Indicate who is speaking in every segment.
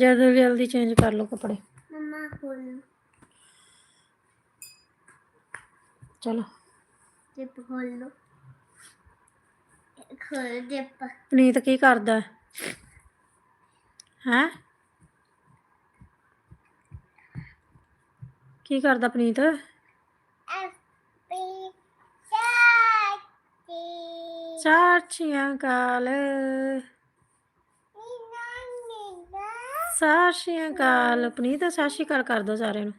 Speaker 1: ਜਲਦੀ ਜਲਦੀ ਚੇਂਜ ਕਰ ਲਓ ਕੱਪੜੇ।
Speaker 2: ਮਮਾ ਖੋਲ
Speaker 1: ਚਲੋ।
Speaker 2: ਜਿੱਪ ਖੋਲ ਲੋ ਖੋਲ ਜਿੱਪ।
Speaker 1: ਪਨੀਤ ਕੀ ਕਰਦਾ? ਹੈ? ਹੈਂ? ਕੀ ਕਰਦਾ ਪਨੀਤ ਸਾਚੀਆਂ ਕਾਲ।
Speaker 2: ਸਤਿ
Speaker 1: ਸਾਚੀਆਂ ਕਾਲ ਪਨੀਤ ਸਾਚੀ ਕਾਲ ਕਰ ਦੋ ਸਾਰਿਆਂ ਨੂੰ।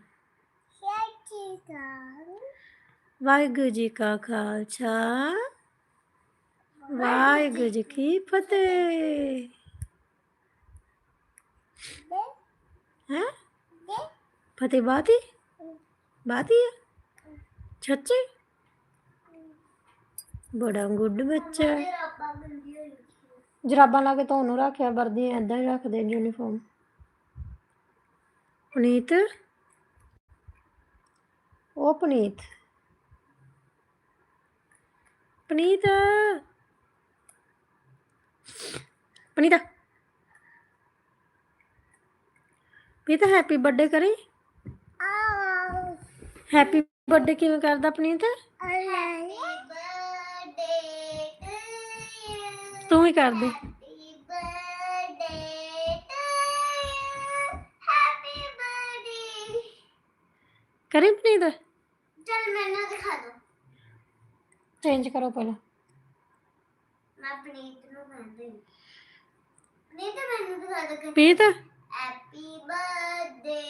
Speaker 1: ਵਾਹਿਗੁਰੂ ਜੀ ਕਾ ਖਾਲਸਾ। ਵਾਹਿਗੁਰੂ ਜੀ ਕੀ ਫਤਿਹ।
Speaker 2: ਦੇ
Speaker 1: ਹੈ? ਫਤਿਹ ਬਾਤੀ? ਬਾਤੀ ਹੈ ਸੱਚੀ ਬੜਾ ਗੁੱਡ ਬੱਚਾ। ਜਰਾਬਾਂ ਲਾ ਕੇ ਤੁਹਾਨੂੰ ਰੱਖਿਆ ਵਰਦੀਆਂ ਐਦਾਂ ਹੀ ਰੱਖਦੇ ਯੂਨੀਫਾਰਮ ਪੁਨੀਤ ਉਹ ਪੁਨੀਤ ਪੁਨੀਤ ਪੁਨੀਤ ਪੀਤਾ ਹੈਪੀ ਬਰਥਡੇ ਕਰੀ
Speaker 2: ਆਓ
Speaker 1: ਹੈਪੀ ਬਰਥਡੇ ਕਿਵੇਂ ਕਰਦਾ Puneet
Speaker 2: happy birthday to you
Speaker 1: ਤੂੰ ਹੀ ਕਰ ਦੇ
Speaker 2: happy birthday to you happy birthday
Speaker 1: ਕਰੀ ਪੁਨੀਤ
Speaker 2: ਚਲ ਮੈਨੂੰ ਦਿਖਾ ਦੋ।
Speaker 1: ਚੇਂਜ ਕਰੋ ਪਹਿਲਾਂ।
Speaker 2: ਮੈਂ ਪਨੀਤ ਨੂੰ ਕਹਿੰਦੀ ਨਹੀਂ ਤਾਂ ਮੈਨੂੰ ਦਿਖਾ ਦੋ
Speaker 1: ਪੀਤ
Speaker 2: happy birthday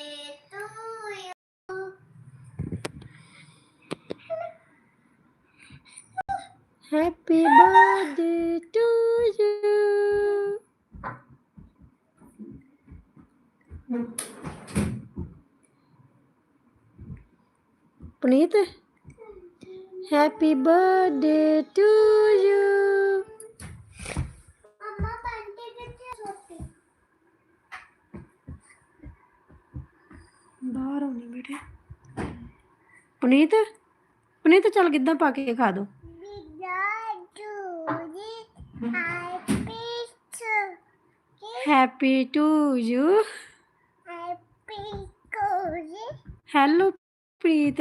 Speaker 2: to you
Speaker 1: Happy birthday to you. Puneet, happy birthday to you.
Speaker 2: ਮੰਮਾ ਬੰਟੀ ਕਿੱਥੇ ਸੋਤੀ
Speaker 1: ਬਾਹਰ ਆਉਣੀ ਬੇਟੇ। ਪੁਨੀਤ ਪੁਨੀਤ ਚੱਲ ਗਿੱਧਾ ਪਾ ਕੇ ਖਾ ਦੋ।
Speaker 2: Happy to.
Speaker 1: Happy to you.
Speaker 2: Happy ਕੋਜੀ
Speaker 1: hello Preet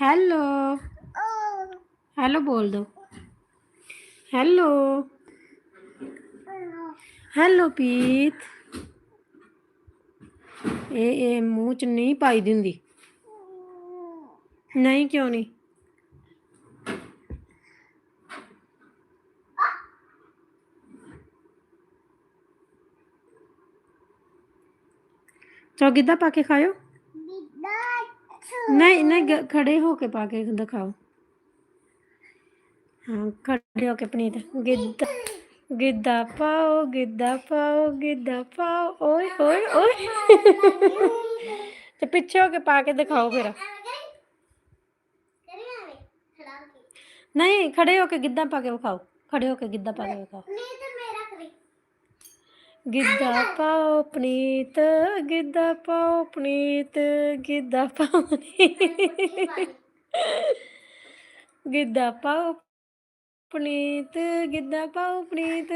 Speaker 1: hello hello ਬੋਲ ਦੋ ਹੈਲੋ ਹੈਲੋ ਪ੍ਰੀਤ ਇਹ ਇਹ ਮੂੰਹ ਚ ਨਹੀਂ ਪਾਈ ਦਿੰਦੀ ਨਹੀਂ ਕਿਉਂ ਨਹੀਂ ਚੋ ਗਿੱਧਾ ਪਾ ਕੇ
Speaker 2: ਟੂ
Speaker 1: ਨਹੀਂ ਨਹੀਂ ਖੜੇ ਹੋ ਕੇ ਪਾ ਕੇ ਦਿਖਾਓ। ਹਾਂ ਖੜੇ ਹੋ ਕੇ ਪਨੀਤ ਗਿੱਧਾ ਗਿੱਧਾ ਪਾਓ ਗਿੱਧਾ ਪਾਓ ਗਿੱਧਾ ਪਾਓ। ਓਏ ਓਏ ਓਏ। ਤੇ ਪਿੱਛੇ ਹੋ ਕੇ ਪਾ ਕੇ ਦਿਖਾਓ ਫਿਰ। ਨਹੀਂ ਖੜੇ ਹੋ ਕੇ ਗਿੱਧਾ ਪਾ ਕੇ ਵਿਖਾਓ। ਖੜੇ ਹੋ ਕੇ ਗਿੱਧਾ ਪਾ ਕੇ ਵਿਖਾਓ। ਗਿੱਧਾ ਪਾਓ ਪਨੀਤ, ਗਿੱਧਾ ਪਾਓ ਪਨੀਤ, ਗਿੱਧਾ ਪਾਓ ਪਨੀਤ। ਗਿੱਧਾ ਪਾਓ ਪਨੀਤ, ਗਿੱਧਾ ਪਾਓ ਪਨੀਤ।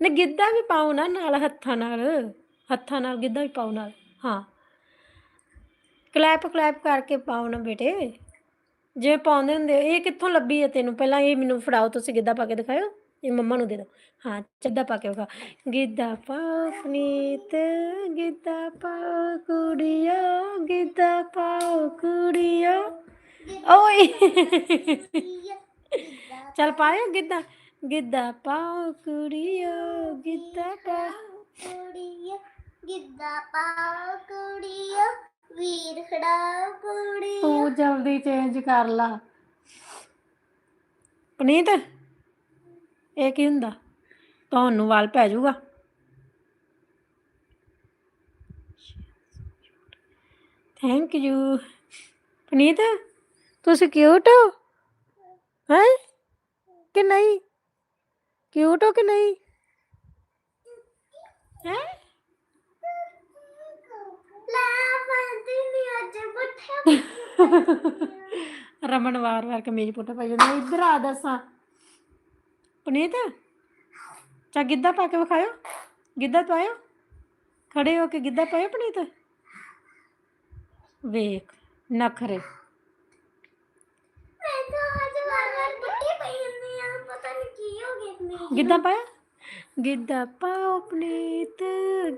Speaker 1: ਨਾ ਗਿੱਧਾ ਵੀ ਪਾਓ ਨਾ ਨਾਲ, ਹੱਥਾਂ ਨਾਲ। ਹੱਥਾਂ ਨਾਲ ਗਿੱਧਾ ਵੀ ਪਾਓ ਨਾਲ, ਹਾਂ। ਕਲੈਪ ਕਲੈਪ ਕਰਕੇ ਪਾਓ ਨਾ ਬੇਟੇ। ਜੇ ਪਾਉਂਦੇ ਹੁੰਦੇ, ਇਹ ਕਿੱਥੋਂ ਲੱਭੀ ਹੈ ਤੈਨੂੰ? ਪਹਿਲਾਂ ਇਹ ਮੈਨੂੰ ਫੜਾਓ, ਤੁਸੀਂ ਗਿੱਧਾ ਪਾ ਕੇ ਦਿਖਾਇਓ। ਇਹ ਮੰਮਾ ਨੂੰ ਦੇ ਦਿਓ ਹਾਂ ਚੱਦਾ ਪਾ ਕੇ ਵਿਖਾ। ਗਿੱਧਾ ਪਾਓ ਪਨੀਤ ਗਿੱਧਾ ਪਾਓ ਕੁੜੀਓ ਗਿੱਧਾ ਪਾਓ ਕੁੜੀਓ। ਓਏ। ਚੱਲ ਪਾਇਓ ਗਿੱਧਾ। ਗਿੱਧਾ ਪਾਓ ਕੁੜੀਓ ਗਿੱਧਾ ਪਾਓ
Speaker 2: ਕੁੜੀਓ ਗਿੱਧਾ ਪਾਓ ਕੁੜੀਓ ਵੀਰ ਖੜਾ ਕੁੜੀਓ।
Speaker 1: ਤੂੰ ਜਲਦੀ ਚੇਂਜ ਕਰ ਲਾ। ਪਨੀਤ। ਇਹ ਕੀ ਹੁੰਦਾ? ਤੁਹਾਨੂੰ ਵਾਲ ਪੈ ਜਾਊਗਾ। ਥੈਂਕ ਯੂ ਪਨੀਤ ਤੁਸੀਂ ਕਿਊਟ ਹੋ? ਹੈ? ਕਿ ਨਹੀਂ? ਕਿਊਟ ਹੋ ਕਿ ਨਹੀਂ? ਹੈ? ਰਮਨ ਵਾਰ ਵਾਰ ਕਮੀਜ਼ ਪੁੱਟ ਪਈ ਜਾਂਦਾ ਇੱਧਰ ਆ ਦੱਸਾਂ ਪਨੀਤ ਚਾ ਗਿੱਧਾ ਪਾ ਕੇ ਵਿਖਾਇਓ। ਗਿੱਧਾ ਪਾਇਓ ਖੜੇ ਹੋ ਕੇ ਗਿੱਧਾ ਪਾਇਓ ਪਨੀਤ। ਵੇਖ ਨਖਰੇ।
Speaker 2: ਮੈਂ ਤਾਂ ਅੱਜ ਵਾਰ ਵਾਰ ਪੁੱਠੀ ਪਈ ਹੁੰਦੀ ਆ ਪਤਾ ਨਹੀਂ ਕੀ ਹੋ ਗਿਆ ਮੈਨੂੰ
Speaker 1: ਗਿੱਧਾ ਪਾਇਆ ਗਿੱਧਾ ਪਾਓ ਪਨੀਤ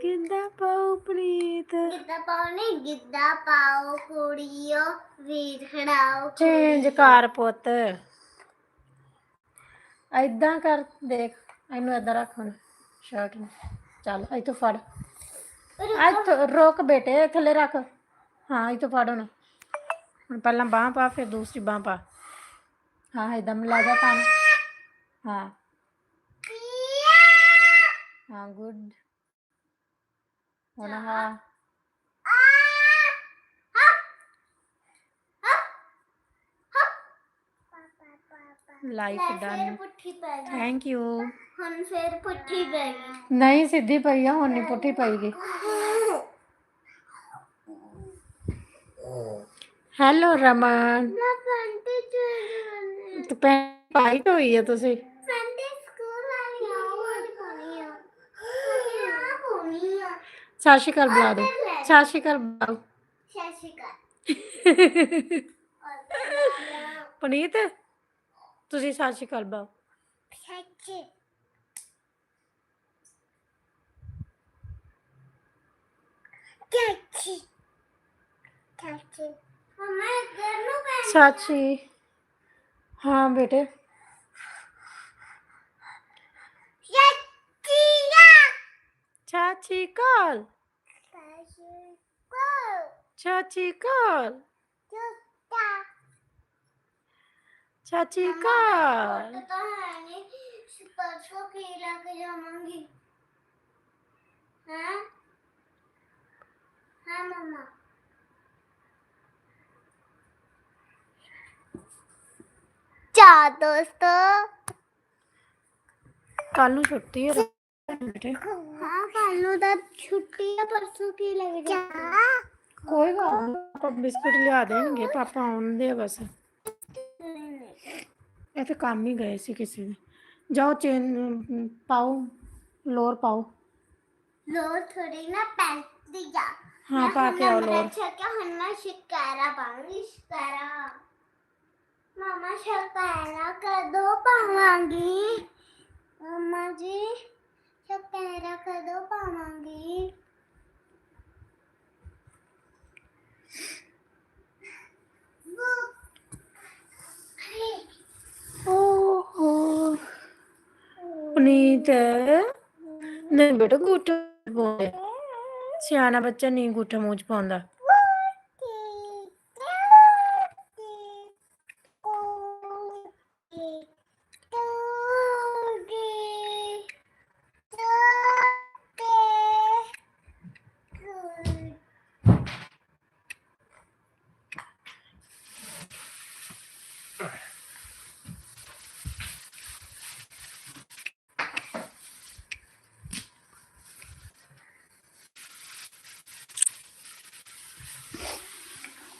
Speaker 1: ਗਿੱਧਾ ਪਾਓ ਪਨੀਤ।
Speaker 2: ਗਿੱਧਾ ਪਾਓ ਨਹੀਂ ਗਿੱਧਾ ਪਾਓ ਕੁੜੀਓ ਵੀਰ ਖੜਾਓ
Speaker 1: ਚੇਂਜ ਕਰ ਪੁੱਤ। ਐਦਾਂ ਕਰ, ਦੇਖ, ਇਹਨੂੰ ਏਦਾਂ ਰੱਖ ਹੁਣ ਸ਼ਰਟ ਨੂੰ। ਚੱਲ, ਇੱਥੋਂ ਫੜ। ਇੱਥੋਂ ਰੋਕ ਬੇਟੇ, ਥੱਲੇ ਰੱਖ। ਹਾਂ, ਇੱਥੋਂ ਫੜ ਹੁਣ। ਹੁਣ ਪਹਿਲਾਂ ਬਾਹ ਪਾ, ਫਿਰ ਦੂਸਰੀ ਬਾਹ ਪਾ। ਹਾਂ, ਏਦਾਂ ਮਿਲਾ ਜਾ ਪਾਣੀ ਹਾਂ। ਹਾਂ ਗੁੱਡ ਹੁਣ ਹਾਂ ਲਾਈਕ
Speaker 2: ਲੈ
Speaker 1: ਡਨ
Speaker 2: ਫਿਰ ਪੁੱਠੀ ਪੈ ਗਈ
Speaker 1: ਥੈਂਕ ਯੂ
Speaker 2: ਹੁਣ ਫਿਰ ਪੁੱਠੀ ਪੈ ਗਈ
Speaker 1: ਨਹੀਂ ਸਿੱਧੀ ਪਈ ਆ ਹੁਣ ਨਹੀਂ ਪੁੱਠੀ ਪਈਗੀ ਹੈਲੋ ਰਮਨ
Speaker 2: ਮੈਂ ਫੰਟੀ ਚੂਜ਼
Speaker 1: ਤੂੰ ਪੈਂ ਪਾਈ ਤਾਂ ਹੋਈ ਆ ਤੁਸੀਂ
Speaker 2: ਫੰਟੀ ਸਕੂਲ ਵਾਲੀ ਆਵਾਜ਼ ਪਾਣੀ ਆ ਆ ਪਾਣੀ ਆ
Speaker 1: ਸਤਿ ਸ਼੍ਰੀ ਅਕਾਲ ਬੁਲਾ ਦੋ ਸਤਿ ਸ਼੍ਰੀ ਅਕਾਲ ਬੁਲਾਓ
Speaker 2: ਸਤਿ ਸ਼੍ਰੀ ਅਕਾਲ
Speaker 1: ਪਨੀਤ ਤੁਸੀਂ ਸਤਿ ਸ਼੍ਰੀ ਅਕਾਲ ਬੁਲਾਓ
Speaker 2: ਸੱਚੀ। ਚਾਚੀ ਚਾਚੀ ਮਮਾ ਇੱਧਰ ਨੂੰ ਪੈਣ
Speaker 1: ਸ਼੍ਰੀ ਹਾਂ ਬੇਟੇ।
Speaker 2: ਚਾਚੀ ਆ।
Speaker 1: ਸਤਿ ਸ਼੍ਰੀ ਅਕਾਲ।
Speaker 2: ਚਾਚੀ ਕੋ
Speaker 1: ਸਤਿ ਸ਼੍ਰੀ ਅਕਾਲ
Speaker 2: ਚੁੱਤਾ
Speaker 1: ਸਤਿ ਸ਼੍ਰੀ ਅਕਾਲ
Speaker 2: ਤਾਂ ਹੈ ਨਹੀਂ ਪਰਸੋਂ ਕੀ ਲੈ ਕੇ ਜਾਵਾਂਗੀ ਹਾਂ ਹਾਂ ਮਮਾ ਚਾ ਦੋਸਤੋ
Speaker 1: ਕੱਲ ਨੂੰ ਛੁੱਟੀ ਹੈ ਬੇਟੇ
Speaker 2: ਹਾਂ ਕੱਲ ਨੂੰ ਤਾਂ ਛੁੱਟੀ
Speaker 1: ਇਹ ਤੇ ਕੰਮ ਹੀ ਗਏ ਸੀ ਕਿਸੇ ਦੇ। ਜਾਓ ਚੇਨ ਪਾਓ ਲੋਰ ਪਾਓ।
Speaker 2: ਲੋਰ ਥੋੜੀ ਨਾ ਪੈਂਟ ਦੀ ਜਾ
Speaker 1: ਹਾਂ ਪਾ ਕੇ ਆਓ ਲੋਰ।
Speaker 2: ਛੱਕਾ ਹੁਣ ਮੈਂ ਸ਼ਿਕਾਰਾ ਪਾਉਂਗੀ ਸ਼ਿਕਾਰਾ। ਮਮਾ ਸ਼ਿਕਾਰਾ ਕਦੋਂ ਪਾਵਾਂਗੀ? ਮਮਾ ਜੀ ਸ਼ਿਕਾਰਾ ਕਦੋਂ ਪਾਵਾਂਗੀ?
Speaker 1: ਪਨੀਤ। ਨਹੀਂ ਬੇਟਾ ਗੁੱਠਾ ਪਾਉਂਦੇ। ਸਿਆਣਾ ਬੱਚਾ ਨਹੀਂ ਗੁੱਠਾ ਮੂੰਹ ਚ ਪਾਉਂਦਾ।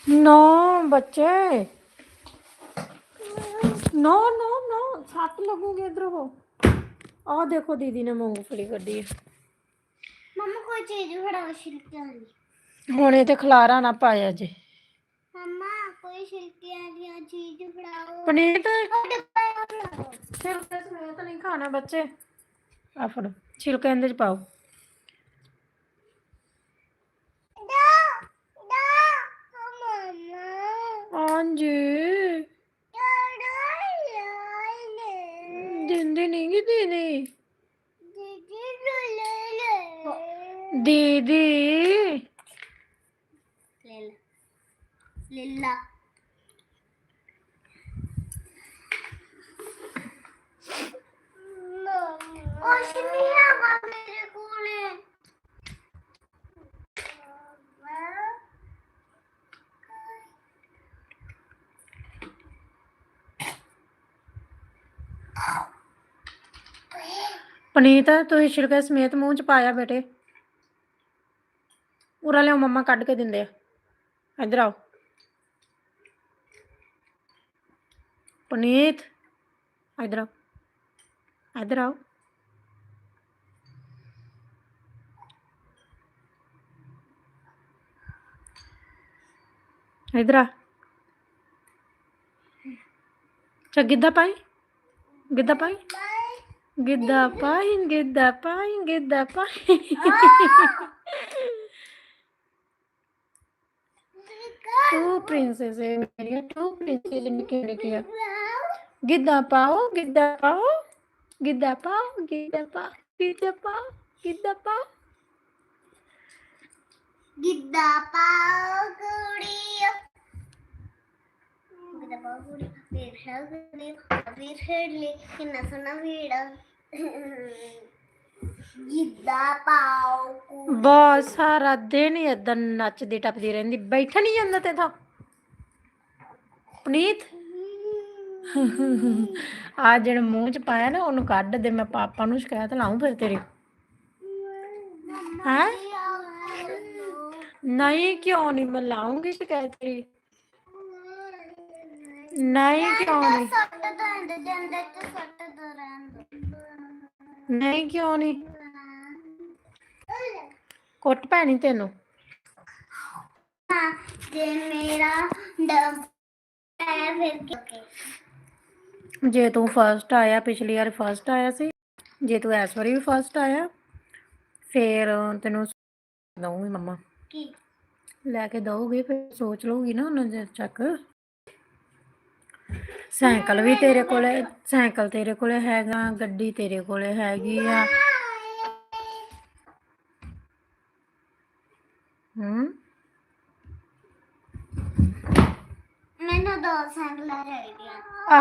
Speaker 1: ਨੋ ਬੱਚੇ। ਨੋ ਨੋ ਨੋ ਸੱਟ ਲੱਗੂਗੀ ਇਧਰ ਹੋ ਆਹ ਦੇਖੋ ਦੀਦੀ ਨੇ ਮੂੰਗਫਲੀ ਕੱਢੀ ਹੈ
Speaker 2: ਮਮਾ ਕੋਈ ਚੀਜ਼ ਫੜਾਓ ਛਿਲਕਿਆਂ ਦੀ
Speaker 1: ਹੁਣ ਇਹ ਤੇ ਖਲਾਰਾ ਨਾ ਪਾਇਆ ਜੇ।
Speaker 2: ਮਮਾ ਕੋਈ ਛਿਲਕਿਆਂ ਦੀਆਂ ਚੀਜ਼ ਫੜਾਓ। ਉਹ ਡੱਬਾ ਫੜਾਓ।
Speaker 1: ਛਿਲਕੇ ਸਮੇਤ ਨਹੀਂ ਖਾਣਾ ਬੱਚੇ। ਆ ਫੜੋ ਛਿਲਕੇ ਇਹਦੇ ਚ ਪਾਓ
Speaker 2: ਦਾ ਦਾ ਮਮਾ
Speaker 1: ਹਾਂਜੀ ਦਿੰਦੀ ਨਹੀਂ ਗੀ ਦੀਦੀ ਦੀਦੀ
Speaker 2: ਲਿੱਲਾ ਕੁਛ ਨਹੀਂ ਹੈਗਾ ਮੇਰੇ ਕੋਲੇ
Speaker 1: ਪਨੀਤ ਤੁਸੀਂ ਛਿਲਕੇ ਸਮੇਤ ਮੂੰਹ ਚ ਪਾਇਆ ਬੇਟੇ। ਉਰਾ ਲਿਓ ਮੰਮਾ, ਕੱਢ ਕੇ ਦਿੰਦੇ ਆ। ਇੱਧਰ ਆਓ। ਪਨੀਤ ਇੱਧਰ ਆਓ। ਇੱਧਰ ਆਓ। ਇਧਰ ਆ। ਚਾ ਗਿੱਧਾ ਪਾਈ? ਗਿੱਧਾ ਪਾਈ? ਗਿੱਧਾ ਪਾਈ ਗਿੱਧਾ ਪਾਈ ਗਿੱਧਾ ਪਾਈ। ਤੂੰ ਪ੍ਰਿੰਸੈਸ ਮੇਰੀ ਤੂੰ ਪ੍ਰਿੰਸੈਸ ਨਿੱਕੀ ਨਿੱਕੀ ਆ? ਗਿੱਧਾ ਪਾਓ ਗਿੱਧਾ ਪਾਓ ਗਿੱਧਾ ਪਾਓ ਗਿੱਧਾ ਪਾਓ ਗਿੱਧਾ ਪਾਓ ਗਿੱਧਾ ਪਾਓ।
Speaker 2: ਗਿੱਧਾ ਪਾਓ ਕੁੜੀਓ ਗਿੱਧਾ ਪਾਓ ਕੁੜੀ ਫਿਰ ਹਗਲੀ ਫਿਰ ਹੜਲੀ ਕਿੰਨਾ ਸੋਹਣਾ ਵੀੜਾ ਗਿੱਧਾ ਪਾਓ ਕੁੜੀ
Speaker 1: ਬਹੁਤ ਸਾਰਾ ਦਿਨ ਹੀ ਏਦਾਂ ਨੱਚਦੀ ਟੱਪਦੀ ਰਹਿੰਦੀ ਬੈਠਾ ਨਹੀਂ ਜਾਂਦਾ ਤੇ ਤਾਂ। ਪਨੀਤ? ਆ ਜਿਹੜਾ ਮੂੰਹ ਚ ਪਾਇਆ ਨਾ ਉਹਨੂੰ ਕੱਢ ਦੇ ਮੈਂ ਪਾਪਾ ਨੂੰ ਸ਼ਿਕਾਇਤ ਲਾਉਂ ਫਿਰ ਤੇਰੀ। ਹੈ? ਨਹੀਂ ਕਿਉਂ ਨਹੀਂ? ਮੈਂ ਲਾਉਂਗੀ ਸ਼ਿਕਾਇਤ ਤੇਰੀ ਨਹੀਂ ਕਿਉਂ ਨਹੀਂ?
Speaker 2: ਸੱਟ ਦੰਦ ਜਾਂਦੇ ਤੇ ਸੱਟ ਦੋ ਰਹਿੰਦੇ
Speaker 1: ਨਹੀਂ ਕਿਉਂ ਨਹੀਂ? ਕੁੱਟ ਪੈਣੀ ਤੈਨੂੰ।
Speaker 2: ਹਾਂ ਜੇ ਮੇਰਾ ਡਬ ਹੈ ਫਿਰ ਕੀ
Speaker 1: ਜੇ ਤੂੰ ਫਸਟ ਆਇਆ ਪਿਛਲੀ ਵਾਰ ਫਸਟ ਆਇਆ ਸੀ ਜੇ ਤੂੰ ਇਸ ਵਾਰੀ ਵੀ ਫਸਟ ਆਇਆ ਫੇਰ ਤੈਨੂੰ ਦਊਂਗੀ ਮੰਮਾ।
Speaker 2: ਕੀ?
Speaker 1: ਲੈ ਕੇ ਦਊਗੀ ਫਿਰ ਸੋਚ ਲਊਗੀ ਨਾ ਉਹਨਾਂ ਦੇ ਚੱਕ। ਸਾਈਕਲ ਵੀ ਤੇਰੇ ਕੋਲੇ ਸਾਈਕਲ ਤੇਰੇ ਕੋਲੇ ਹੈਗਾ ਗੱਡੀ ਤੇਰੇ ਕੋਲੇ ਹੈਗੀ ਆ। ਹੂੰ?
Speaker 2: ਮੈਨੂੰ ਦੋ ਸਾਈਕਲਾਂ ਚਾਹੀਦੀਆਂ।
Speaker 1: ਆ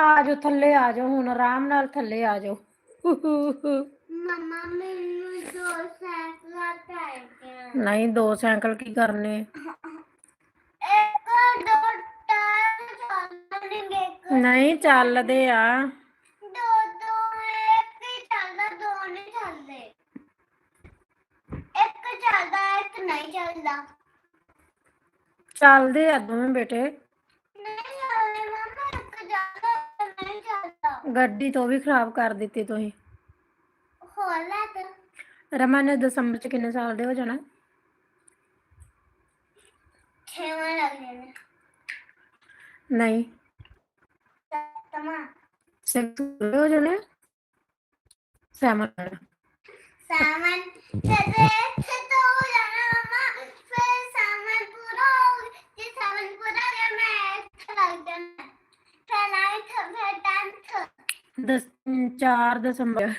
Speaker 1: ਆ ਜੋ ਥੱਲੇ ਆ ਜਾਓ ਹੁਣ ਆਰਾਮ ਨਾਲ ਥੱਲੇ ਆ ਜਾਓ
Speaker 2: ਮਮਾ ਮੈਨੂੰ ਸਾਈਕਲਾਂ ਚਾਹੀਦੀਆਂ
Speaker 1: ਨਹੀਂ ਦੋ ਸਾਈਕਲ ਕੀ ਕਰਨੇ?
Speaker 2: ਇੱਕ ਦੋ ਟਾਇਰ ਚੱਲਣਗੇ
Speaker 1: ਨਹੀਂ ਚੱਲਦੇ ਆ।
Speaker 2: ਦੋ ਦੋ ਇੱਕ ਹੀ ਚੱਲਦਾ ਦੋ ਨਹੀਂ ਚੱਲਦੇ ਇੱਕ ਚੱਲਦਾ ਇੱਕ ਨਹੀਂ ਚੱਲਦਾ
Speaker 1: ਚੱਲਦੇ ਆ ਦੋਵੇਂ ਬੇਟੇ।
Speaker 2: ਨਹੀਂ ਚੱਲਦੇ ਮਮਾ ਇੱਕ ਚੱਲਦਾ ਇੱਕ ਨਹੀਂ ਚੱਲਦਾ।
Speaker 1: ਗੱਡੀ ਤੋਂ ਵੀ ਖਰਾਬ ਕਰ ਦਿੱਤੀ ਤੁਸੀਂ। ਰਮਨ ਨੇ ਦਸੰਬਰ ਚ ਕਿੰਨੇ ਸਾਲ ਦੇ ਹੋ ਜਾਣਾ?
Speaker 2: ਛੇਵਾਂ ਲੱਗ ਜਾਣਾ
Speaker 1: ਨਹੀਂ।
Speaker 2: ਤਮਾ
Speaker 1: ਸਿਕਸ ਹੋ ਜਾਣੇ ਸੈਵਨ।
Speaker 2: ਸਾਮਨ ਤੇ ਇੱਥੇ ਤੋਂ ਹੋ ਜਾਣਾ ਮਮਾ ਫਿਰ ਸਾਮਨ ਪੂਰਾ ਹੋ। ਜੇ ਸਾਮਨ ਪੂਰਾ ਹੋ ਗਿਆ ਮੈਂ ਇੱਥੇ ਲੱਗ ਜਾਣਾ। ਫਿਰ ਨਾਈਨਥ ਫਿਰ ਟੈਂਥ
Speaker 1: ਦਸ 4 ਦਸੰਬਰ।